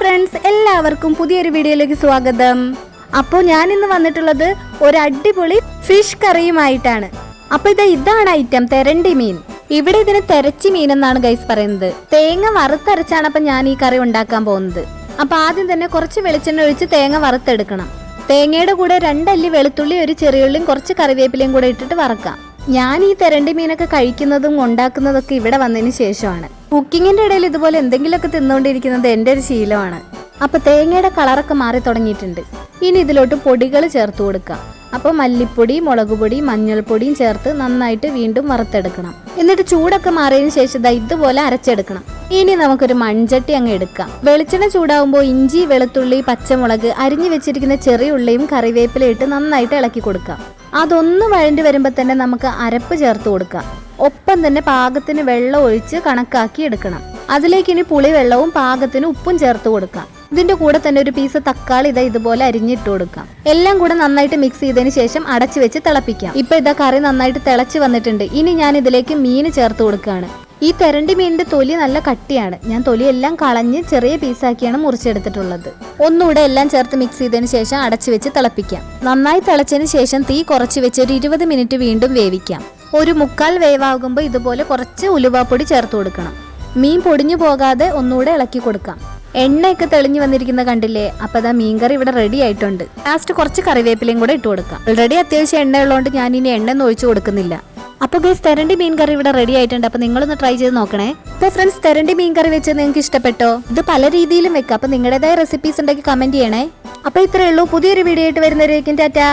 Friends എല്ലാവർക്കും പുതിയൊരു വീഡിയോയിലേക്ക് സ്വാഗതം. അപ്പോൾ ഞാൻ ഇന്ന് വന്നിട്ടുള്ളത് ഒരു അടിപൊളി ഫിഷ് കറിയുമായിട്ടാണ്. അപ്പോൾ ഇത് ഇതാണ് ഐറ്റം തെരണ്ടി മീൻ. ഇവിടെ ഇതിന് തെരച്ചി മീൻ എന്നാണ് ഗൈസ് പറയുന്നത്. തേങ്ങ വറുത്തരച്ചാണ് അപ്പം ഞാൻ ഈ കറി ഉണ്ടാക്കാൻ പോകുന്നത്. അപ്പോൾ ആദ്യം തന്നെ കുറച്ച് വെളിച്ചെണ്ണ ഒഴിച്ച് തേങ്ങ വറുത്തെടുക്കണം. തേങ്ങയുടെ കൂടെ രണ്ടല്ലി വെളുത്തുള്ളി ഒരു ചെറിയുള്ളിയും കുറച്ച് കറിവേപ്പിലയും കൂടെ ഇട്ടിട്ട് വറക്കാം. ഞാൻ ഈ തെരണ്ടി മീനൊക്കെ കഴിക്കുന്നതും ഉണ്ടാക്കുന്നതൊക്കെ ഇവിടെ വന്നതിന് ശേഷമാണ്. കുക്കിങ്ങിന്റെ ഇടയിൽ ഇതുപോലെ എന്തെങ്കിലുമൊക്കെ തിന്നുകൊണ്ടിരിക്കുന്നത് എന്റെ ഒരു ശീലമാണ്. അപ്പൊ തേങ്ങയുടെ കളറൊക്കെ മാറി തുടങ്ങിയിട്ടുണ്ട്. ഇനി ഇതിലോട്ട് പൊടികൾ ചേർത്ത് കൊടുക്കാം. അപ്പോൾ മല്ലിപ്പൊടി മുളക് പൊടി മഞ്ഞൾപ്പൊടിയും ചേർത്ത് നന്നായിട്ട് വീണ്ടും വറുത്തെടുക്കണം. എന്നിട്ട് ചൂടൊക്കെ മാറിയതിന് ശേഷം ഇതുപോലെ അരച്ചെടുക്കണം. ഇനി നമുക്കൊരു മൺചട്ടി അങ്ങ് എടുക്കാം. വെളിച്ചെണ്ണ ചൂടാവുമ്പോൾ ഇഞ്ചി വെളുത്തുള്ളി പച്ചമുളക് അരിഞ്ഞു വെച്ചിരിക്കുന്ന ചെറിയ ഉള്ളിയും കറിവേപ്പിലയിട്ട് നന്നായിട്ട് ഇളക്കി കൊടുക്കാം. അതൊന്ന് വഴണ്ടി വരുമ്പോൾ തന്നെ നമുക്ക് അരപ്പ് ചേർത്ത് കൊടുക്കാം. ഒപ്പം തന്നെ പാകത്തിന് വെള്ളം ഒഴിച്ച് കണക്കാക്കി എടുക്കണം. അതിലേക്ക് ഇനി പുളി വെള്ളവും പാകത്തിന് ഉപ്പും ചേർത്ത് കൊടുക്കാം. ഇതിന്റെ കൂടെ തന്നെ ഒരു പീസ് തക്കാളി ഇതാ ഇതുപോലെ അരിഞ്ഞിട്ട് കൊടുക്കാം. എല്ലാം കൂടെ നന്നായിട്ട് മിക്സ് ചെയ്തതിന് ശേഷം അടച്ചു വെച്ച് തിളപ്പിക്കാം. ഇപ്പൊ ഇതാ കറി നന്നായിട്ട് തിളച്ച് വന്നിട്ടുണ്ട്. ഇനി ഞാൻ ഇതിലേക്ക് മീൻ ചേർത്ത് കൊടുക്കുകയാണ് ഈ തെരണ്ടി മീനിന്റെ തൊലി നല്ല കട്ടിയാണ്. ഞാൻ തൊലി എല്ലാം കളഞ്ഞ് ചെറിയ പീസാക്കിയാണ് മുറിച്ചെടുത്തിട്ടുള്ളത്. ഒന്നുകൂടെ എല്ലാം ചേർത്ത് മിക്സ് ചെയ്തതിന് ശേഷം അടച്ചു വെച്ച് തിളപ്പിക്കാം. നന്നായി തിളച്ചതിന് ശേഷം തീ കുറച്ച് വെച്ച് ഒരു ഇരുപത് മിനിറ്റ് വീണ്ടും വേവിക്കാം. ഒരു മുക്കാൽ വേവാകുമ്പോൾ ഇതുപോലെ കുറച്ച് ഉലുവാപ്പൊടി ചേർത്ത് കൊടുക്കണം. മീൻ പൊടിഞ്ഞു പോകാതെ ഒന്നുകൂടെ ഇളക്കി കൊടുക്കാം. എണ്ണയൊക്കെ തെളിഞ്ഞു വന്നിരിക്കുന്ന കണ്ടില്ലേ? അപ്പൊ അതാ മീൻകറി ഇവിടെ റെഡി ആയിട്ടുണ്ട്. ലാസ്റ്റ് കുറച്ച് കറിവേപ്പിലയും കൂടെ ഇട്ട് കൊടുക്കാം. ഓൾറെഡി അത്യാവശ്യം എണ്ണ ഉള്ളതുകൊണ്ട് ഞാൻ ഇനി എണ്ണ ഒഴിച്ചു കൊടുക്കുന്നില്ല. അപ്പൊ ഗൈസ് തെരണ്ടി മീൻ കറി ഇവിടെ റെഡി ആയിട്ടുണ്ട്. അപ്പൊ നിങ്ങളൊന്ന് ട്രൈ ചെയ്ത് നോക്കണേ. അപ്പൊ ഫ്രണ്ട്സ് തെരണ്ടി മീൻ കറി വെച്ച് നിങ്ങൾക്ക് ഇഷ്ടപ്പെട്ടോ? ഇത് പല രീതിയിലും വെക്കാം. അപ്പൊ നിങ്ങളുടേതായ റെസിപ്പീസ് ഉണ്ടെങ്കിൽ കമന്റ് ചെയ്യണേ. അപ്പൊ ഇത്രയേ ഉള്ളൂ. പുതിയൊരു വീഡിയോ ആയിട്ട് വരുന്നവരേക്കും ടാറ്റാ.